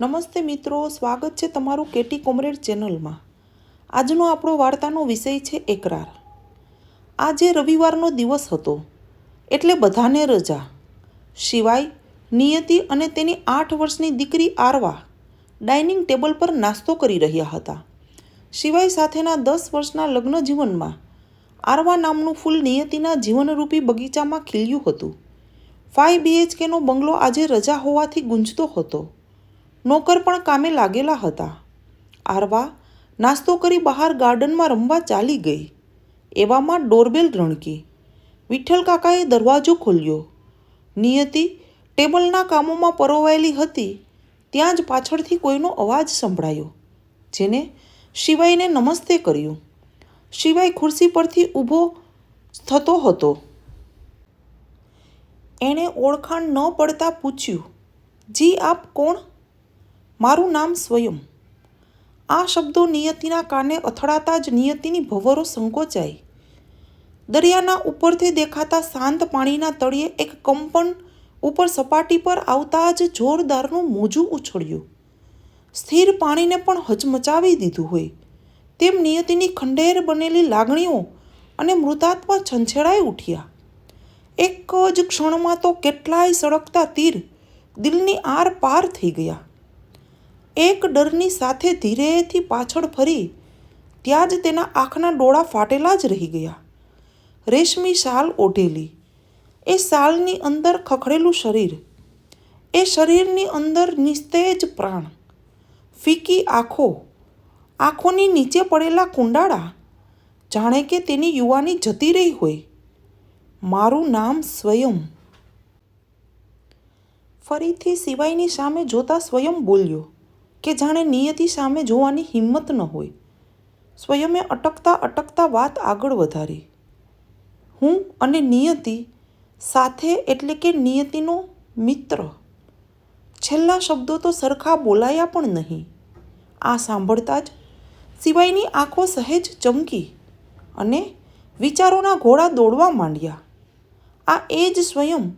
નમસ્તે મિત્રો, સ્વાગત છે તમારું કેટી કોમરેડ ચેનલમાં. આજનો આપણો વાર્તાનો વિષય છે એકરાર. આજે રવિવારનો દિવસ હતો, એટલે બધાને રજા. સિવાય, નિયતિ અને તેની આઠ વર્ષની દીકરી આરવા ડાઇનિંગ ટેબલ પર નાસ્તો કરી રહ્યા હતા. સિવાય સાથેના દસ વર્ષના લગ્ન જીવનમાં, આરવા નામનું ફૂલ નિયતિના જીવનરૂપી બગીચામાં ખીલ્યું હતું. ફાઇવ બીએચકેનો બંગલો આજે રજા હોવાથી ગુંજતો હતો. નોકર પણ કામે લાગેલા હતા. આરવા નાસ્તો કરી બહાર ગાર્ડનમાં રમવા ચાલી ગઈ. એવામાં ડોરબેલ રણકી. વિઠ્ઠલ કાકાએ દરવાજો ખોલ્યો. નિયતિ ટેબલના કામોમાં પરોવાયેલી હતી. ત્યાં જ પાછળથી કોઈનો અવાજ સંભળાયો, જેને શિવાયને નમસ્તે કર્યું. શિવાય ખુરશી પરથી ઊભો થતો હતો. એણે ઓળખાણ ન પડતા પૂછ્યું, જી આપ કોણ? મારું નામ સ્વયં. આ શબ્દો નિયતિના કાને અથડાતા જ નિયતિની ભવરો સંકોચાઈ. દરિયાના ઉપરથી દેખાતા શાંત પાણીના તળિયે એક કંપન ઉપર સપાટી પર આવતા જ જોરદારનું મોજું ઉછળ્યું. સ્થિર પાણીને પણ હચમચાવી દીધું હોય. તેમ નિયતિની ખંડેર બનેલી લાગણીઓ અને મૃતાત્મા છંછેડાઈ ઉઠ્યા. એક જ ક્ષણમાં તો કેટલાય સળગતા તીર દિલની આર પાર થઈ ગયા. એક ડરની સાથે ધીરેથી પાછળ ફરી, ત્યાં જ તેના આંખના ડોળા ફાટેલા જ રહી ગયા. રેશમી શાલ ઓઢેલી. એ શાલની અંદર ખખડેલું શરીર. એ શરીરની અંદર નિસ્તેજ પ્રાણ. ફીકી આંખો. આંખોની નીચે પડેલા કુંડાળા. જાણે કે તેની યુવાની જતી રહી હોય. મારું નામ સ્વયં. ફરીથી સિવાયની સામે જોતા સ્વયં બોલ્યો કે જાણે નિયતિ સામે જોવાની હિંમત ન હોય. સ્વયંએ અટકતા અટકતા વાત આગળ વધારી. હું અને નિયતિ સાથે એટલે કે નિયતિનો મિત્ર. છેલ્લા શબ્દો તો સરખા બોલાયા પણ નહીં. આ સાંભળતા જ સિવાયની આંખો સહેજ ચમકી અને વિચારોના ઘોડા દોડવા માંડ્યા. આ એ જ સ્વયં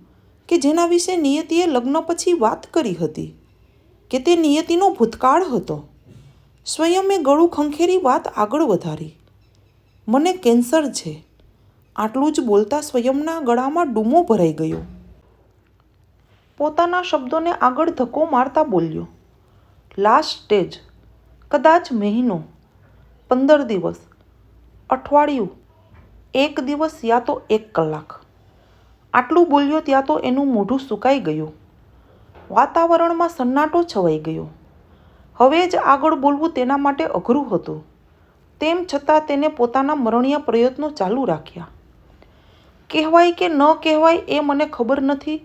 કે જેના વિશે નિયતિએ લગ્ન પછી વાત કરી હતી. કે તે નિયતિનો ભૂતકાળ હતો. સ્વયંએ ગળું ખંખેરી વાત આગળ વધારી. મને કેન્સર છે. આટલું જ બોલતા સ્વયંના ગળામાં ડૂમો ભરાઈ ગયો. પોતાના શબ્દોને આગળ ધક્કો મારતા બોલ્યો લાસ્ટ સ્ટેજ, કદાચ મહિનો, પંદર દિવસ, અઠવાડિયું, એક દિવસ યા તો એક કલાક. આટલું બોલ્યો ત્યાં તો એનું મોઢું સુકાઈ ગયું. વાતાવરણમાં સન્નાટો છવાઈ ગયો. હવે જ આગળ બોલવું તેના માટે અઘરું હતું. તેમ છતાં તેને પોતાના મરણીય પ્રયત્નો ચાલુ રાખ્યા. કહેવાય કે ન કહેવાય એ મને ખબર નથી,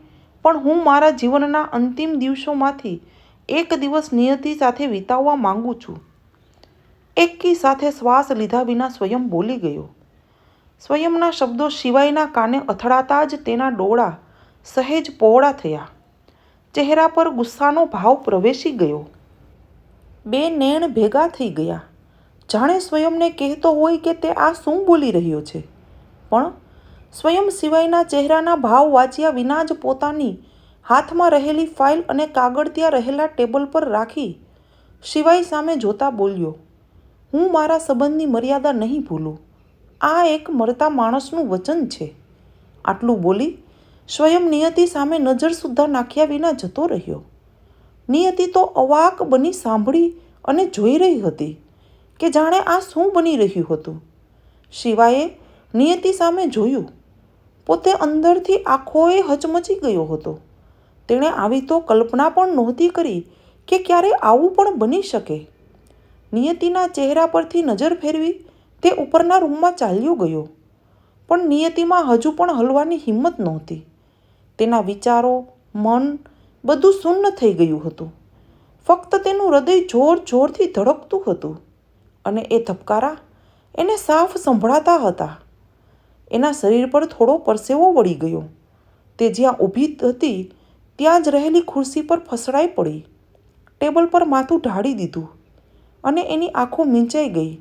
પણ હું મારા જીવનના અંતિમ દિવસોમાંથી એક દિવસ નિયતિ સાથે વિતાવવા માંગુ છું. એકી સાથે શ્વાસ લીધા વિના સ્વયં બોલી ગયો. સ્વયંના શબ્દો સિવાયના કાને અથડાતા જ તેના ડોળા સહેજ પહોળા થયા. ચહેરા પર ગુસ્સાનો ભાવ પ્રવેશી ગયો. બે નેણ ભેગા થઈ ગયા. જાણે સ્વયંને કહેતો હોય કે તે આ શું બોલી રહ્યો છે? પણ સ્વયં સિવાયના ચહેરાના ભાવ વાંચ્યા વિના જ પોતાની હાથમાં રહેલી ફાઇલ અને કાગળ ત્યાં રહેલા ટેબલ પર રાખી સિવાય સામે જોતા બોલ્યો, હું મારા સંબંધની મર્યાદા નહીં ભૂલું. આ એક મરતા માણસનું વચન છે. આટલું બોલી સ્વયં નિયતિ સામે નજર સુદ્ધા નાખ્યા વિના જતો રહ્યો. નિયતિ તો અવાક બની સાંભળી અને જોઈ રહી હતી કે જાણે આ શું બની રહ્યું હતું. શિવાએ નિયતિ સામે જોયું. પોતે અંદરથી આખોએ હચમચી ગયો હતો. તેણે આવી તો કલ્પના પણ નહોતી કરી કે ક્યારે આવું પણ બની શકે. નિયતિના ચહેરા પરથી નજર ફેરવી તે ઉપરના રૂમમાં ચાલ્યો ગયો. પણ નિયતિમાં હજુ પણ હલવાની હિંમત નહોતી. તેના વિચારો, મન બધું શૂન્ય થઈ ગયું હતું. ફક્ત તેનું હૃદય જોર જોરથી ધડકતું હતું અને એ ધબકારા એને સાફ સંભળાતા હતા. એના શરીર પર થોડો પરસેવો વળી ગયો. તે જ્યાં ઊભી હતી, ત્યાં જ રહેલી ખુરશી પર ફસડાઈ પડી. ટેબલ પર માથું ઢાળી દીધું અને એની આંખો મીંચાઈ ગઈ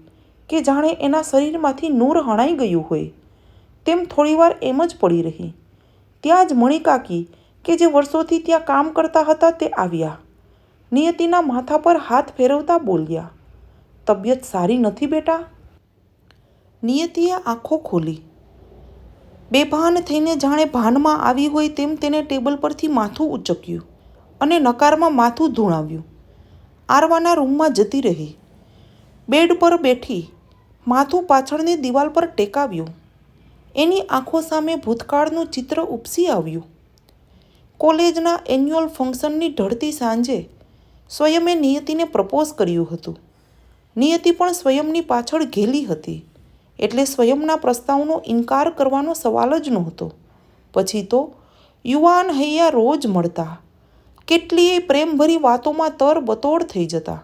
કે જાણે એના શરીરમાંથી નૂર હણાઈ ગયું હોય. તેમ થોડીવાર એમ જ પડી રહી. ત્યાં જ મણિકાકી કે જે વર્ષોથી ત્યાં કામ કરતા હતા તે આવ્યા. નિયતિના માથા પર હાથ ફેરવતા બોલ્યા, તબિયત સારી નથી બેટા? નિયતિએ આંખો ખોલી. બેભાન થઈને જાણે ભાનમાં આવી હોય તેમ તેને ટેબલ પરથી માથું ઉચક્યું અને નકારમાં માથું ધૂણાવ્યું. આરવાના રૂમમાં જતી રહી. બેડ પર બેઠી માથું પાછળની દિવાલ પર ટેકાવ્યું. એની આંખો સામે ભૂતકાળનું ચિત્ર ઉપસી આવ્યું. કોલેજના એન્યુઅલ ફંક્શનની ઢળતી સાંજે સ્વયમે નિયતિને પ્રપોઝ કર્યું હતું. નિયતિ પણ સ્વયંની પાછળ ઘેલી હતી, એટલે સ્વયંના પ્રસ્તાવનો ઇનકાર કરવાનો સવાલ જ નહોતો. પછી તો યુવાન હૈયા રોજ મળતા, કેટલીય પ્રેમભરી વાતોમાં તરબતોડ થઈ જતા.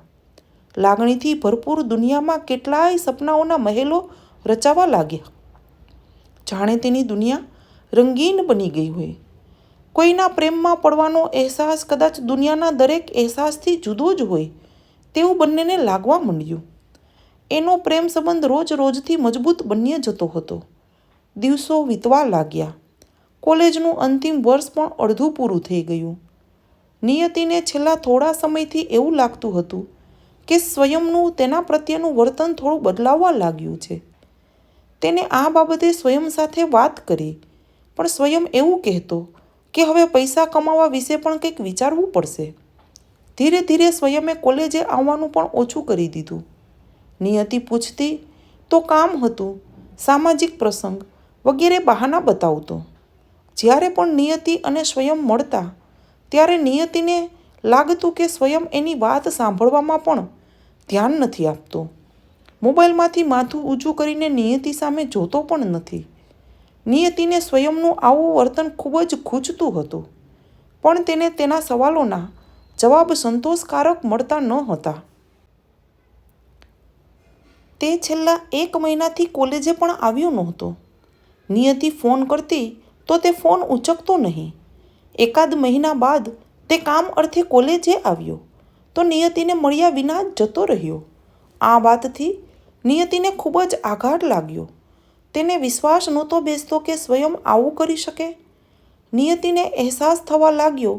લાગણીથી ભરપૂર દુનિયામાં કેટલાય સપનાઓના મહેલો રચાવા લાગ્યા. જાણે તેની દુનિયા રંગીન બની ગઈ હોય. કોઈના પ્રેમમાં પડવાનો અહેસાસ કદાચ દુનિયાના દરેક અહેસાસથી જુદો જ હોય તેવું બંનેને લાગવા માંડ્યું. એનો પ્રેમ સંબંધ રોજ રોજથી મજબૂત બન્યો જતો હતો. દિવસો વીતવા લાગ્યા. કોલેજનું અંતિમ વર્ષ પણ અડધું પૂરું થઈ ગયું. નિયતિને છેલ્લા થોડા સમયથી એવું લાગતું હતું કે સ્વયંનું તેના પ્રત્યેનું વર્તન થોડું બદલાવવા લાગ્યું છે. તેને આ બાબતે સ્વયં સાથે વાત કરી. પણ સ્વયં એવું કહેતો કે હવે પૈસા કમાવા વિશે પણ કંઈક વિચારવું પડશે. ધીરે ધીરે સ્વયમે કોલેજે આવવાનું પણ ઓછું કરી દીધું. નિયતિ પૂછતી, તો કામ હતું? સામાજિક પ્રસંગ વગેરે બહાના બતાવતો. જ્યારે પણ નિયતિ અને સ્વયં મળતા, ત્યારે નિયતિને લાગતું કે સ્વયં એની વાત સાંભળવામાં પણ ધ્યાન નથી આપતો. મોબાઈલમાંથી માથું ઊંચું કરીને નિયતિ સામે જોતો પણ નથી. નિયતિને સ્વયંનું આવું વર્તન ખૂબ જ ખૂંચતું હતું. પણ તેને તેના સવાલોના જવાબ સંતોષકારક મળતા ન હતા. તે છેલ્લા એક મહિનાથી કોલેજે પણ આવ્યો નહોતો. નિયતિ ફોન કરતી તો તે ફોન ઉચકતો નહીં. એકાદ મહિના બાદ તે કામ અર્થે કોલેજે આવ્યો. તો નિયતિને મળ્યા વિના જ જતો રહ્યો. આ વાતથી નિયતિને ખૂબ જ આઘાત લાગ્યો. તેને વિશ્વાસ નહોતો બેસતો કે સ્વયં આવું કરી શકે. નિયતિને અહેસાસ થવા લાગ્યો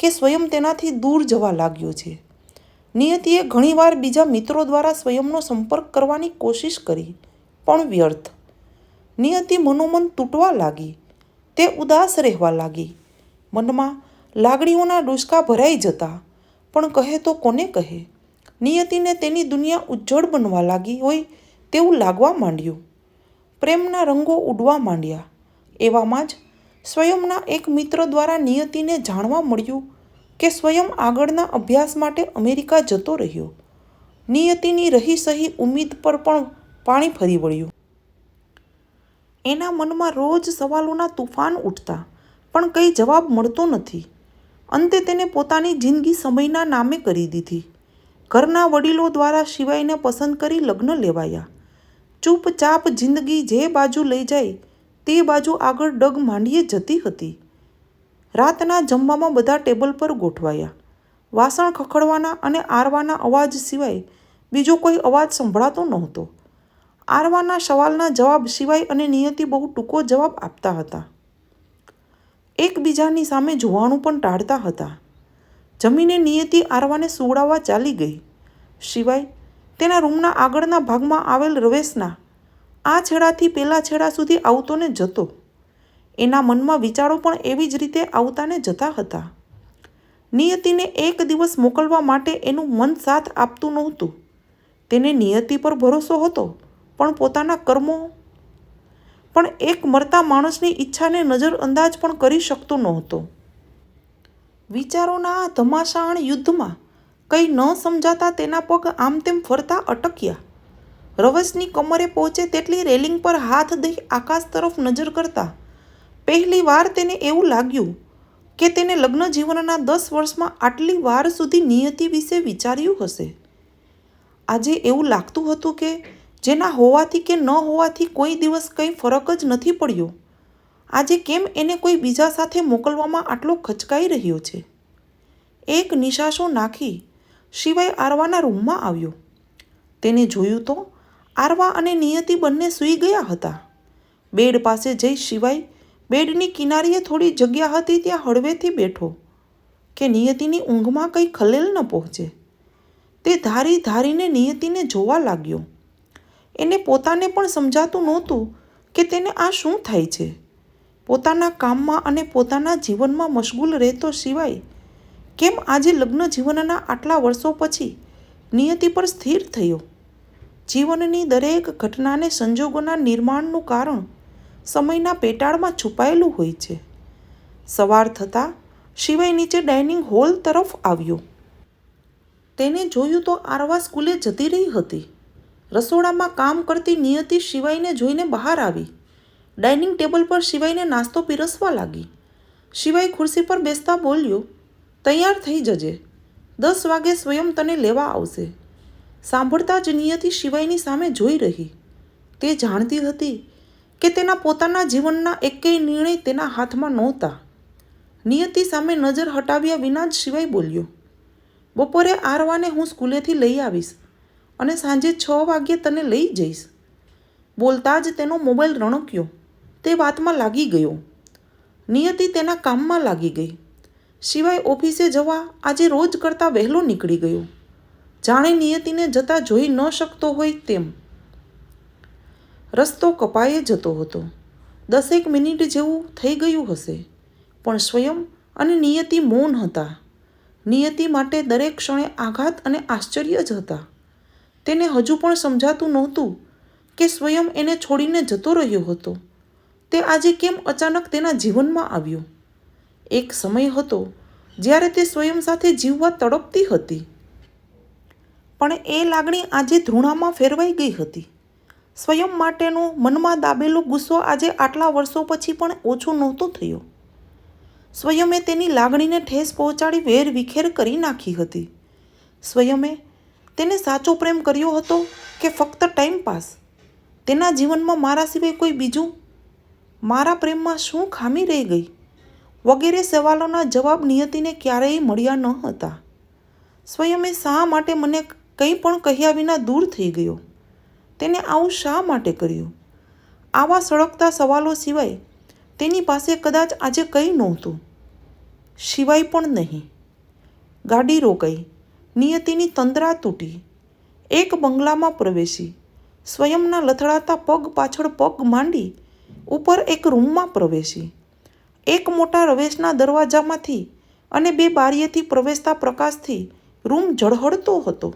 કે સ્વયં તેનાથી દૂર જવા લાગ્યો છે. નિયતિએ ઘણીવાર બીજા મિત્રો દ્વારા સ્વયંનો સંપર્ક કરવાની કોશિશ કરી, પણ વ્યર્થ. નિયતિ મનોમન તૂટવા લાગી. તે ઉદાસ રહેવા લાગી. મનમાં, લાગણીઓના ડૂસકા ભરાઈ જતા, પણ કહે તો કોને કહે? નિયતિને તેની દુનિયા ઉજ્જળ બનવા લાગી હોય તેવું લાગવા માંડ્યું. પ્રેમના રંગો ઉડવા માંડ્યા. એવામાં જ સ્વયંના એક મિત્ર દ્વારા નિયતિને જાણવા મળ્યું કે સ્વયં આગળના અભ્યાસ માટે અમેરિકા જતો રહ્યો. નિયતિની રહી સહી ઉમ્મીદ પર પણ પાણી ફરી વળ્યું. એના મનમાં રોજ સવાલોના તુફાન ઉઠતા, પણ કંઈ જવાબ મળતો નથી. અંતે તેને પોતાની જિંદગી સમયના નામે કરી દીધી. ઘરના વડીલો દ્વારા શિવાયને પસંદ કરી લગ્ન લેવાયા. ચૂપચાપ જિંદગી જે બાજુ લઈ જાય, તે બાજુ આગળ ડગ માંડીએ જતી હતી. રાતના જમવામાં બધા ટેબલ પર ગોઠવાયા. વાસણ ખખડવાના અને આરવાના અવાજ સિવાય બીજો કોઈ અવાજ સંભળાતો નહોતો. આરવાના સવાલના જવાબ સિવાય અને નિયતિ બહુ ટૂંકો જવાબ આપતા હતા. એકબીજાની સામે જોવાનું પણ ટાળતા હતા. જમીને નિયતિ આરવાને સુવડાવવા ચાલી ગઈ. સિવાય તેના રૂમના આગળના ભાગમાં આવેલ રવેશના આ છેડાથી પેલા છેડા સુધી આવતો ને જતો. એના મનમાં વિચારો પણ એવી જ રીતે આવતાને જતા હતા. નિયતિને એક દિવસ મોકલવા માટે એનું મન સાથ આપતું નહોતું. તેને નિયતિ પર ભરોસો હતો, પણ પોતાના કર્મો પણ એક મરતા માણસની ઈચ્છાને નજરઅંદાજ પણ કરી શકતો નહોતો. વિચારોના આ ધમાસાણ યુદ્ધમાં કંઈ ન સમજાતા તેના પગ આમ તેમ ફરતા અટક્યા. રવસની કમરે પહોંચે તેટલી રેલિંગ પર હાથ દઈ આકાશ તરફ નજર કરતા પહેલી વાર તેને એવું લાગ્યું કે તેને લગ્ન જીવનના દસ વર્ષમાં આટલી વાર સુધી નિયતિ વિશે વિચાર્યું હશે. આજે એવું લાગતું હતું કે જેના હોવાથી કે ન હોવાથી કોઈ દિવસ કંઈ ફરક જ નથી પડ્યો. આજે કેમ એને કોઈ બીજા સાથે મોકલવામાં આટલો ખચકાઈ રહ્યો છે? એક નિશાસો નાખી શિવાય આરવાના રૂમમાં આવ્યો. તેને જોયું તો આરવા અને નિયતિ બંને સૂઈ ગયા હતા. બેડ પાસે જઈ શિવાય બેડની કિનારીએ થોડી જગ્યા હતી ત્યાં હળવેથી બેઠો કે નિયતિની ઊંઘમાં કંઈ ખલેલ ન પહોંચે. તે ધારી ધારીને નિયતિને જોવા લાગ્યો. એને પોતાને પણ સમજાતું નહોતું કે તેને આ શું થાય છે? પોતાના કામમાં અને પોતાના જીવનમાં મશગુલ રહેતો સિવાય કેમ આજે લગ્ન જીવનના આટલા વર્ષો પછી નિયતિ પર સ્થિર થયો? જીવનની દરેક ઘટનાને સંજોગોના નિર્માણનું કારણ સમયના પેટાળમાં છુપાયેલું હોય છે. સવાર થતાં શિવાય નીચે ડાઇનિંગ હોલ તરફ આવ્યો. તેને જોયું તો આરવા સ્કૂલે જતી રહી હતી. રસોડામાં કામ કરતી નિયતિ શિવાયને જોઈને બહાર આવી. ડાઇનિંગ ટેબલ પર શિવાયને નાસ્તો પીરસવા લાગી. શિવાય ખુરશી પર બેસતા બોલ્યો, તૈયાર થઈ જજે. દસ વાગે સ્વયં તને લેવા આવશે. સાંભળતા જ નિયતિ શિવાયની સામે જોઈ રહી. તે જાણતી હતી કે તેના પોતાના જીવનના એકેય નિર્ણય તેના હાથમાં નહોતા. નિયતિ સામે નજર હટાવ્યા વિના જ શિવાય બોલ્યો, બપોરે આરવાને હું સ્કૂલેથી લઈ આવીશ અને સાંજે છ વાગ્યે તને લઈ જઈશ. બોલતા જ તેનો મોબાઈલ રણક્યો. તે વાતમાં લાગી ગયો. નિયતિ તેના કામમાં લાગી ગઈ. સિવાય ઓફિસે જવા આજે રોજ કરતાં વહેલો નીકળી ગયો. જાણે નિયતિને જતા જોઈ ન શકતો હોય તેમ. રસ્તો કપાયે જતો હતો. દસેક મિનિટ જેવું થઈ ગયું હશે. પણ સ્વયં અને નિયતિ મૌન હતા. નિયતિ માટે દરેક ક્ષણે આઘાત અને આશ્ચર્ય જ હતા. તેને હજુ પણ સમજાતું નહોતું કે સ્વયં એને છોડીને જતો રહ્યો હતો. તે આજે કેમ અચાનક તેના જીવનમાં આવ્યું? એક સમય હતો જ્યારે તે સ્વયં સાથે જીવવા તડપતી હતી. પણ એ લાગણી આજે ધૃણામાં ફેરવાઈ ગઈ હતી. સ્વયં માટેનો મનમાં દાબેલો ગુસ્સો આજે આટલા વર્ષો પછી પણ ઓછો નહોતો થયો. સ્વયમે તેની લાગણીને ઠેસ પહોંચાડી વેર વિખેર કરી નાખી હતી. સ્વયમે તેને સાચો પ્રેમ કર્યો હતો કે ફક્ત ટાઈમ પાસ? તેના જીવનમાં મારા સિવાય કોઈ બીજું મારા પ્રેમમાં શું ખામી રહી ગઈ? વગેરે સવાલોના જવાબ નિયતિને ક્યારેય મળ્યા ન હતા. સ્વયમે શા માટે મને કંઈ પણ કહ્યા વિના દૂર થઈ ગયો? તેને આવું શા માટે કર્યું? આવા સળગતા સવાલો સિવાય તેની પાસે કદાચ આજે કંઈ નહોતું. સિવાય પણ નહીં. ગાડી રોકાઈ. નિયતિની તંદ્રા તૂટી. એક બંગલામાં પ્રવેશી. સ્વયંના લથડાતા પગ પાછળ પગ માંડી ઉપર એક રૂમમાં પ્રવેશી. એક મોટા રવેશના દરવાજામાંથી અને બે બારીએથી પ્રવેશતા પ્રકાશથી રૂમ ઝળહળતો હતો.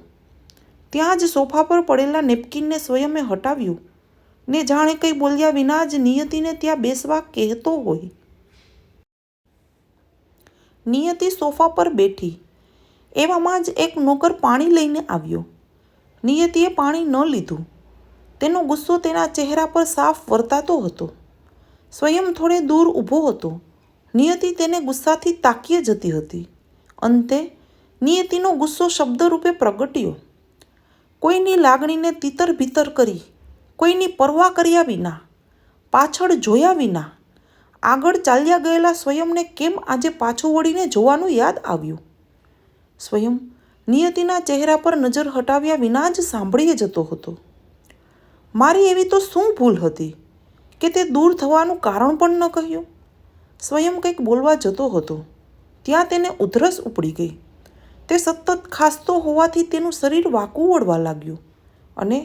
ત્યાં જ સોફા પર પડેલા નેપકિનને સ્વયંએ હટાવ્યું. ને જાણે કંઈ બોલ્યા વિના જ નિયતિને ત્યાં બેસવા કહેતો હોય. નિયતિ સોફા પર બેઠી. એવામાં જ એક નોકર પાણી લઈને આવ્યો. નિયતિએ પાણી ન લીધું. તેનો ગુસ્સો તેના ચહેરા પર સાફ વર્તાતો હતો. સ્વયં થોડે દૂર ઊભો હતો. નિયતિ તેને ગુસ્સાથી તાકીએ જતી હતી. અંતે નિયતિનો ગુસ્સો શબ્દરૂપે પ્રગટ્યો. કોઈની લાગણીને તિતર ભીતર કરી, કોઈની પરવા કર્યા વિના, પાછળ જોયા વિના, આગળ ચાલ્યા ગયેલા સ્વયંને કેમ આજે પાછું વળીને જોવાનું યાદ આવ્યું? સ્વયં નિયતિના ચહેરા પર નજર હટાવ્યા વિના જ સાંભળીએ જતો હતો. મારી એવી તો શું ભૂલ હતી કે તે દૂર થવાનું કારણ પણ ન કહ્યું? સ્વયં કંઈક બોલવા જતો હતો. ત્યાં તેને ઉધરસ ઉપડી ગઈ. તે સતત ખાસતો હોવાથી તેનું શરીર વાકું વળવા લાગ્યું અને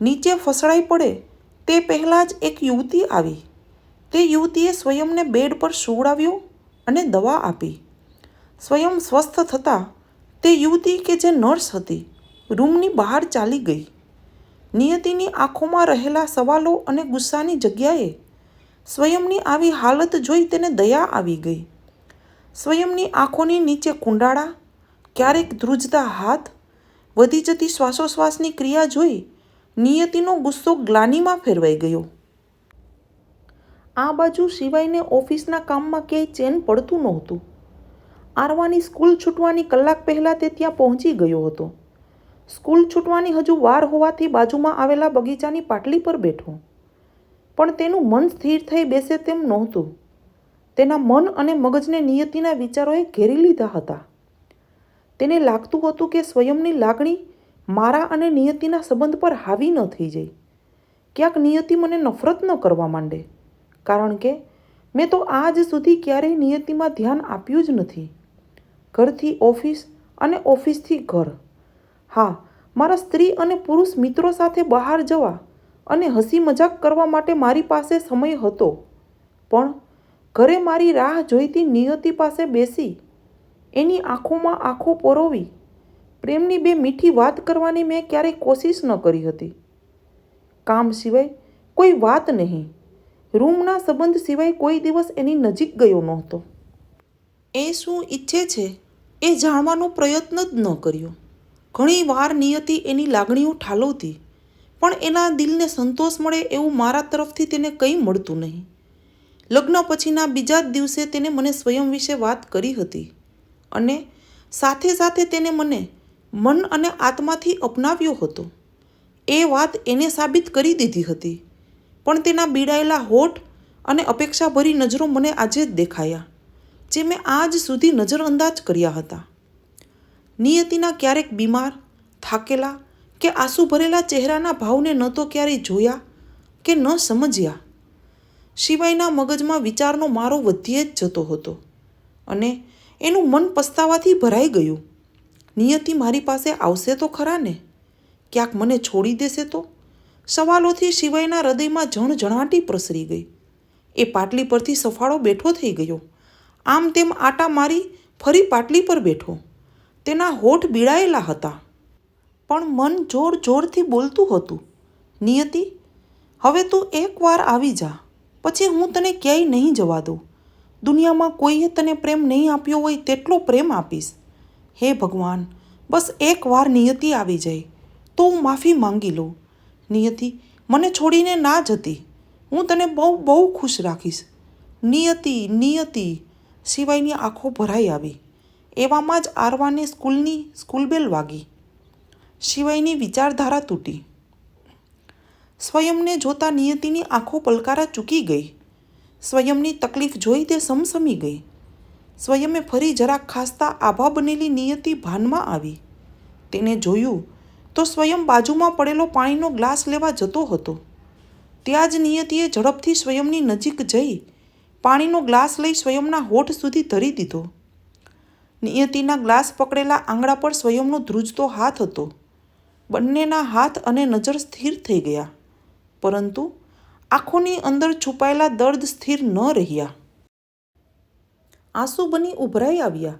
નીચે ફસડાઈ પડે તે પહેલાં જ એક યુવતી આવી. તે યુવતીએ સ્વયંને બેડ પર સુવડાવ્યો અને દવા આપી. સ્વયં સ્વસ્થ થતાં તે યુવતી કે જે નર્સ હતી, રૂમની બહાર ચાલી ગઈ. નિયતિની આંખોમાં રહેલા સવાલો અને ગુસ્સાની જગ્યાએ સ્વયંની આવી હાલત જોઈ તેને દયા આવી ગઈ. સ્વયંની આંખોની નીચે કુંડાળા, ક્યારેક ધ્રુજતા હાથ, વધી જતી શ્વાસોશ્વાસની ક્રિયા જોઈ નિયતિનો ગુસ્સો ગ્લાનીમાં ફેરવાઈ ગયો. આ બાજુ સિવાયને ઓફિસના કામમાં ક્યાંય ચેન પડતું નહોતું. આરવાની સ્કૂલ છૂટવાની કલાક પહેલાં તે ત્યાં પહોંચી ગયો હતો. સ્કૂલ છૂટવાની હજુ વાર હોવાથી બાજુમાં આવેલા બગીચાની પાટલી પર બેઠો. પણ તેનું મન સ્થિર થઈ બેસે તેમ નહોતું. તેના મન અને મગજને નિયતિના વિચારોએ ઘેરી લીધા હતા. તેને લાગતું હતું કે સ્વયંની લાગણી મારા અને નિયતિના સંબંધ પર હાવી ન થઈ જાય ક્યાંક નિયતિ મને નફરત ન કરવા માંડે, કારણ કે મેં તો આજ સુધી ક્યારેય નિયતિમાં ધ્યાન આપ્યું જ નથી. ઘરથી ઓફિસ અને ઓફિસથી ઘર. હા, મારા સ્ત્રી અને પુરુષ મિત્રો સાથે બહાર જવા અને હસી મજાક કરવા માટે મારી પાસે સમય હતો. પણ ઘરે મારી રાહ જોઈતી નિયતિ પાસે બેસી, એની આંખોમાં આંખો પરોવી, પ્રેમની બે મીઠી વાત કરવાની મેં ક્યારેય કોશિશ ન કરી હતી. કામ સિવાય કોઈ વાત નહીં. રૂમના સંબંધ સિવાય કોઈ દિવસ એની નજીક ગયો નહોતો. એ શું ઈચ્છે છે એ જાણવાનો પ્રયત્ન જ ન કર્યો. ઘણી વાર નિયતિ એની લાગણીઓ ઠાલવતી, પણ એના દિલને સંતોષ મળે એવું મારા તરફથી તેને કંઈ મળતું નહીં. લગ્ન પછીના બીજા જ દિવસે તેને મને સ્વયં વિશે વાત કરી હતી અને સાથે સાથે તેને મને મન અને આત્માથી અપનાવ્યો હતો. એ વાત એને સાબિત કરી દીધી હતી, પણ તેના બીડાયેલા હોઠ અને અપેક્ષાભરી નજરો મને આજે જ દેખાયા, જે મેં આજ સુધી નજરઅંદાજ કર્યા હતા. નિયતિના ક્યારેક બીમાર, થાકેલા કે આંસુ ભરેલા ચહેરાના ભાવને ન તો ક્યારેય જોયા કે ન સમજ્યા. શિવાયના મગજમાં વિચારનો મારો વધીએ જ જતો હતો અને એનું મન પસ્તાવાથી ભરાઈ ગયું. નિયતિ મારી પાસે આવશે તો ખરા ને? ક્યાંક મને છોડી દેશે તો? સવાલોથી શિવાયના હૃદયમાં જણજણાટી પ્રસરી ગઈ. એ પાટલી પરથી સફાળો બેઠો થઈ ગયો. આમ તેમ આટા મારી ફરી પાટલી પર બેઠો. તેના હોઠ બીડાયેલા હતા. પણ મન જોર જોરથી બોલતું હતું. નિયતિ, હવે તું એકવાર આવી જા. પછી હું તને ક્યાંય નહીં જવા દઉં. દુનિયામાં કોઈએ તને પ્રેમ નહીં આપ્યો હોય તેટલો પ્રેમ આપીશ. હે ભગવાન, બસ એકવાર નિયતિ આવી જાય. તો હું માફી માંગી લઉં. નિયતિ, મને છોડીને ના જતી. હું તને બહુ બહુ ખુશ રાખીશ. નિયતિ નિયતિ. સિવાયની આંખો ભરાઈ આવી. એવામાં જ આરવાને સ્કૂલની સ્કૂલ બેલ વાગી. સિવાયની વિચારધારા તૂટી. સ્વયંને જોતા નિયતિની આંખો પલકારા ચૂકી ગઈ. સ્વયંની તકલીફ જોઈ તે સમસમી ગઈ. સ્વયંએ ફરી જરાક ખાસતા આભા બનેલી નિયતિ ભાનમાં આવી. તેને જોયું તો સ્વયં બાજુમાં પડેલો પાણીનો ગ્લાસ લેવા જતો હતો. ત્યાં જ નિયતિએ ઝડપથી સ્વયંની નજીક જઈ પાણીનો ગ્લાસ લઈ સ્વયંના હોઠ સુધી ધરી દીધો. નિયતિના ગ્લાસ પકડેલા આંગળા પર સ્વયંનો ધ્રુજતો હાથ હતો. બંનેના હાથ અને નજર સ્થિર થઈ ગયા. પરંતુ આંખોની અંદર છુપાયેલા દર્દ સ્થિર ન રહ્યા. આંસુ બની ઉભરાઈ આવ્યા.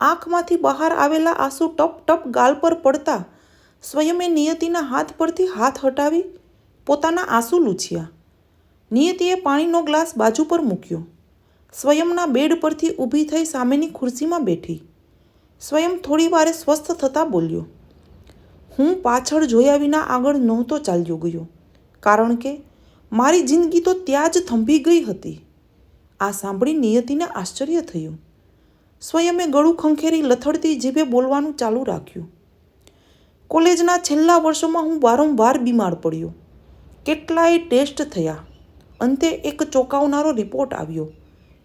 આંખમાંથી બહાર આવેલા આંસુ ટપ ટપ ગાલ પર પડતા સ્વયંએ નિયતિના હાથ પરથી હાથ હટાવી પોતાના આંસુ લૂછ્યા. નિયતિએ પાણીનો ગ્લાસ બાજુ પર મૂક્યો. સ્વયંના બેડ પરથી ઊભી થઈ સામેની ખુરશીમાં બેઠી. સ્વયં થોડી વારે સ્વસ્થ થતાં બોલ્યો, હું પાછળ જોયા વિના આગળ નહોતો ચાલ્યો ગયો, કારણ કે મારી જિંદગી તો ત્યાં જ થંભી ગઈ હતી. આ સાંભળી નિયતિને આશ્ચર્ય થયું. સ્વયંએ ગળું ખંખેરી લથડતી જીભે બોલવાનું ચાલુ રાખ્યું. કોલેજના છેલ્લા વર્ષોમાં હું વારંવાર બીમાર પડ્યો. કેટલાય ટેસ્ટ થયા. અંતે એક ચોંકાવનારો રિપોર્ટ આવ્યો.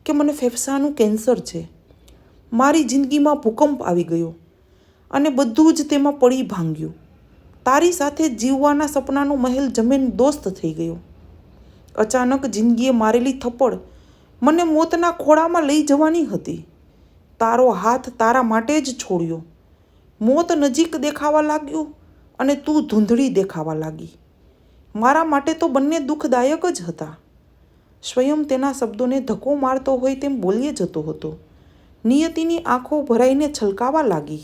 કે મને ફેફસાનું કેન્સર છે. મારી જિંદગીમાં ભૂકંપ આવી ગયો અને બધું જ તેમાં પડી ભાંગ્યું. તારી સાથે જીવવાના સપનાનો મહેલ જમીન દોસ્ત થઈ ગયો. અચાનક જિંદગીએ મારેલી થપ્પડ મને મોતના ખોળામાં લઈ જવાની હતી. તારો હાથ તારા માટે જ છોડ્યો. મોત નજીક દેખાવા લાગ્યું અને તું ધૂંધળી દેખાવા લાગી. મારા માટે તો બંને દુઃખદાયક જ હતા. સ્વયં તેના શબ્દોને ધક્કો મારતો હોય તેમ બોલ્યે જતો હતો. નિયતિની આંખો ભરાઈને છલકાવા લાગી.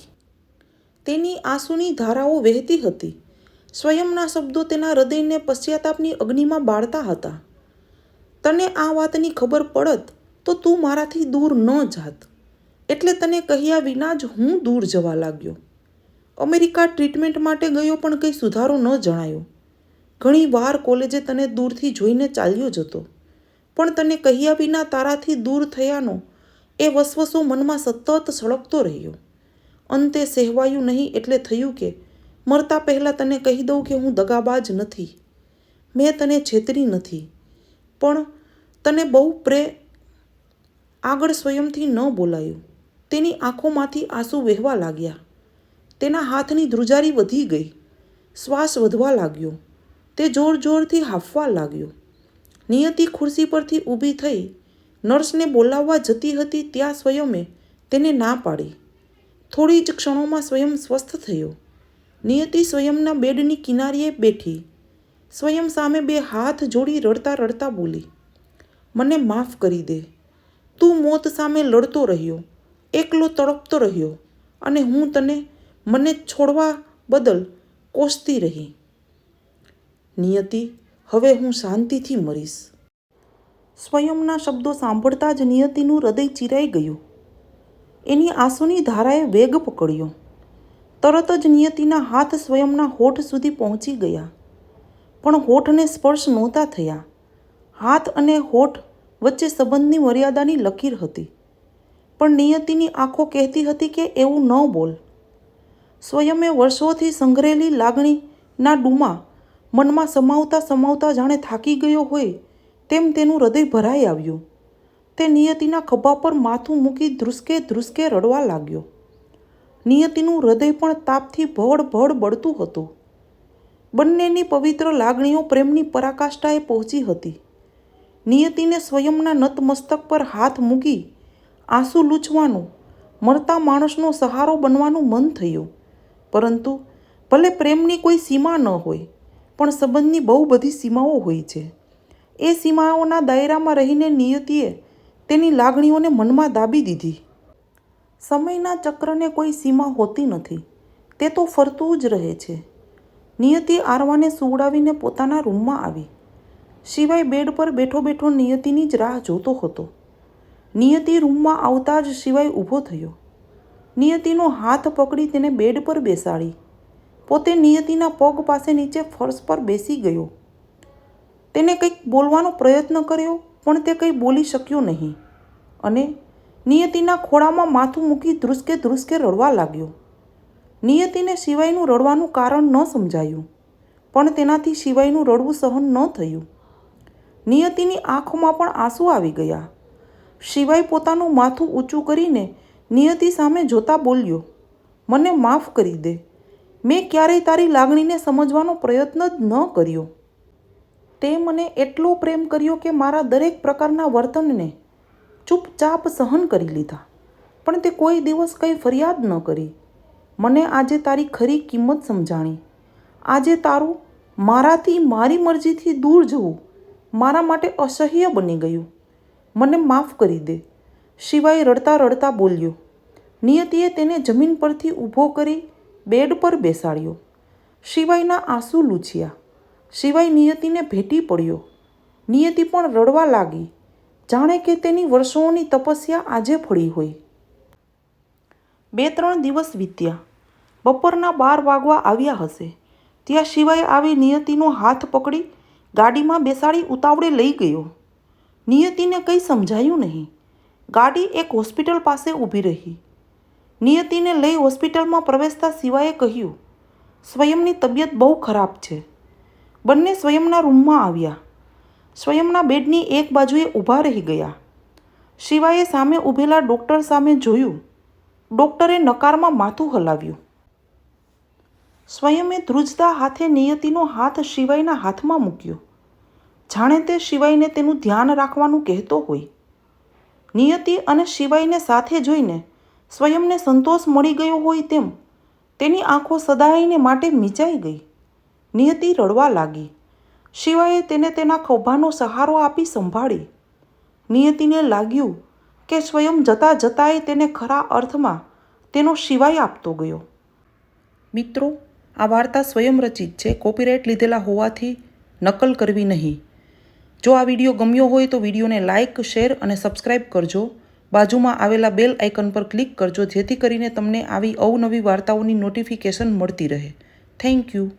તેની આંસુની ધારાઓ વહેતી હતી. સ્વયંના શબ્દો તેના હૃદયને પશ્ચાતાપની અગ્નિમાં બાળતા હતા. તને આ વાતની ખબર પડત તો તું મારાથી દૂર ન જાત. એટલે તને કહ્યા વિના જ હું દૂર જવા લાગ્યો. અમેરિકા ટ્રીટમેન્ટ માટે ગયો પણ કંઈ સુધારો ન જણાયો. ઘણી વાર કોલેજે તને દૂરથી જોઈને ચાલ્યો જતો. પણ તને કહ્યા વિના તારાથી દૂર થયાનો એ વસવસો મનમાં સતત સળગતો રહ્યો. અંતે સહેવાયું નહીં એટલે થયું કે, મરતા પહેલાં તને કહી દઉં કે હું દગાબાજ નથી. મેં તને છેતરી નથી. પણ તને બહુ પ્રે આગળ સ્વયંથી ન બોલાયું. તેની આંખોમાંથી આંસુ વહેવા લાગ્યા. તેના હાથની ધ્રુજારી વધી ગઈ. શ્વાસ વધવા લાગ્યો. તે જોર જોરથી હાંફવા લાગ્યો. નિયતિ ખુરશી પરથી ઊભી થઈ. નર્સને બોલાવવા જતી હતી ત્યાં સ્વયંએ તેને ના પાડી. થોડી જ ક્ષણોમાં સ્વયં સ્વસ્થ થયો. નિયતિ સ્વયંના બેડની કિનારીએ બેઠી. સ્વયં સામે બે હાથ જોડી રડતા રડતા બોલી, મને માફ કરી દે. તું મોત સામે લડતો રહ્યો, એકલો તડપતો રહ્યો અને હું તને મને છોડવા બદલ કોસતી રહી. નિયતિ હવે હું શાંતિથી મરીશ. સ્વયંના શબ્દો સાંભળતા જ નિયતિનું હૃદય ચિરાઈ ગયું. એની આંસુની ધારાએ વેગ પકડ્યો. તરત જ નિયતિના હાથ સ્વયંના હોઠ સુધી પહોંચી ગયા. પણ હોઠને સ્પર્શ નહોતા થયા. હાથ અને હોઠ વચ્ચે સંબંધની મર્યાદાની લકીર હતી. પણ નિયતિની આંખો કહેતી હતી કે એવું ન બોલ. સ્વયમે વર્ષોથી સંઘરેલી લાગણીના ડૂમા મનમાં સમાવતા સમાવતા જાણે થાકી ગયો હોય, તેમ તેનું હૃદય ભરાઈ આવ્યું. તે નિયતિના ખભા પર માથું મૂકી ધ્રુસકે ધ્રુસકે રડવા લાગ્યો. નિયતિનું હૃદય પણ તાપથી ભળ ભળ બળતું હતું. બંનેની પવિત્ર લાગણીઓ પ્રેમની પરાકાષ્ઠાએ પહોંચી હતી. નિયતિને સ્વયંના નતમસ્તક પર હાથ મૂકી આંસુ લૂછવાનું, મરતા માણસનો સહારો બનવાનું મન થયું. પરંતુ ભલે પ્રેમની કોઈ સીમા ન હોય પણ સંબંધની બહુ બધી સીમાઓ હોય છે. એ સીમાઓના દાયરામાં રહીને નિયતિએ તેની લાગણીઓને મનમાં દાબી દીધી. સમયના ચક્રને કોઈ સીમા હોતી નથી. તે તો ફરતું જ રહે છે. નિયતિ આરવાને સુવડાવીને પોતાના રૂમમાં આવી. શિવાય બેડ પર બેઠો બેઠો નિયતિની જ રાહ જોતો હતો. નિયતિ રૂમમાં આવતા જ શિવાય ઊભો થયો. નિયતિનો હાથ પકડી તેને બેડ પર બેસાડી. પોતે નિયતિના પગ પાસે નીચે ફર્શ પર બેસી ગયો. તેને કંઈક બોલવાનો પ્રયત્ન કર્યો, પણ તે કંઈ બોલી શક્યો નહીં. અને નિયતિના ખોળામાં માથું મૂકી ધ્રુસકે ધ્રુસકે રડવા લાગ્યો. નિયતિને શિવાયનું રડવાનું કારણ ન સમજાયું, પણ તેનાથી શિવાયનું રડવું સહન ન થયું. નિયતિની આંખોમાં પણ આંસુ આવી ગયા. શિવાય પોતાનું માથું ઊંચું કરીને નિયતિ સામે જોતા બોલ્યો, મને માફ કરી દે. મેં ક્યારેય તારી લાગણીને સમજવાનો પ્રયત્ન જ ન કર્યો. તે મને એટલો પ્રેમ કર્યો કે મારા દરેક પ્રકારના વર્તનને ચૂપચાપ સહન કરી લીધા. પણ તે કોઈ દિવસ કંઈ ફરિયાદ ન કરી. મને આજે તારી ખરી કિંમત સમજાણી. આજે તારું મારાથી મારી મરજીથી દૂર જવું મારા માટે અસહ્ય બની ગયું. મને માફ કરી દે. શિવાય રડતા રડતા બોલ્યો. નિયતિએ તેને જમીન પરથી ઊભો કરી બેડ પર બેસાડ્યો. શિવાયના આંસુ લૂછ્યા. શિવાય નિયતિને ભેટી પડ્યો. નિયતિ પણ રડવા લાગી. જાણે કે તેની વર્ષોની તપસ્યા આજે ફળી હોય. બે ત્રણ દિવસ વીત્યા. બપોરના બાર વાગવા આવ્યા હશે. ત્યાં શિવાય આવી નિયતિનો હાથ પકડી ગાડીમાં બેસાડી ઉતાવળે લઈ ગયો. નિયતિને કંઈ સમજાયું નહીં. ગાડી એક હોસ્પિટલ પાસે ઊભી રહી. નિયતિને લઈ હોસ્પિટલમાં પ્રવેશતા શિવાએ કહ્યું, સ્વયંની તબિયત બહુ ખરાબ છે. બંને સ્વયંના રૂમમાં આવ્યા. સ્વયંના બેડની એક બાજુએ ઊભા રહી ગયા. શિવાએ સામે ઊભેલા ડૉક્ટર સામે જોયું. ડૉક્ટરે નકારમાં માથું હલાવ્યું. સ્વયંએ ધ્રુજતા હાથે નિયતિનો હાથ શિવાયના હાથમાં મૂક્યો. જાણે તે શિવાયને તેનું ધ્યાન રાખવાનું કહેતો હોય. નિયતિ અને શિવાયને સાથે જોઈને સ્વયંને સંતોષ મળી ગયો હોય તેમ તેની આંખો સદાયને માટે મીચાઈ ગઈ. નિયતિ રડવા લાગી. શિવાએ તેને તેના ખભાનો સહારો આપી સંભાળી. નિયતિને લાગ્યું કે સ્વયં જતાં જતાંય તેને ખરા અર્થમાં તેનો શિવાય આપતો ગયો. મિત્રો, આ વાર્તા સ્વયં રચિત છે. કોપીરાઇટ લીધેલા હોવાથી નકલ કરવી નહીં. જો આ વીડિયો ગમ્યો હોય તો વિડીયોને લાઇક, શેર અને સબસ્ક્રાઇબ કરજો. બાજુમાં આવેલા બેલ આઇકન પર ક્લિક કરજો જેથી કરીને તમને આવી અવનવી વાર્તાઓની નોટિફિકેશન મળતી રહે. Thank you.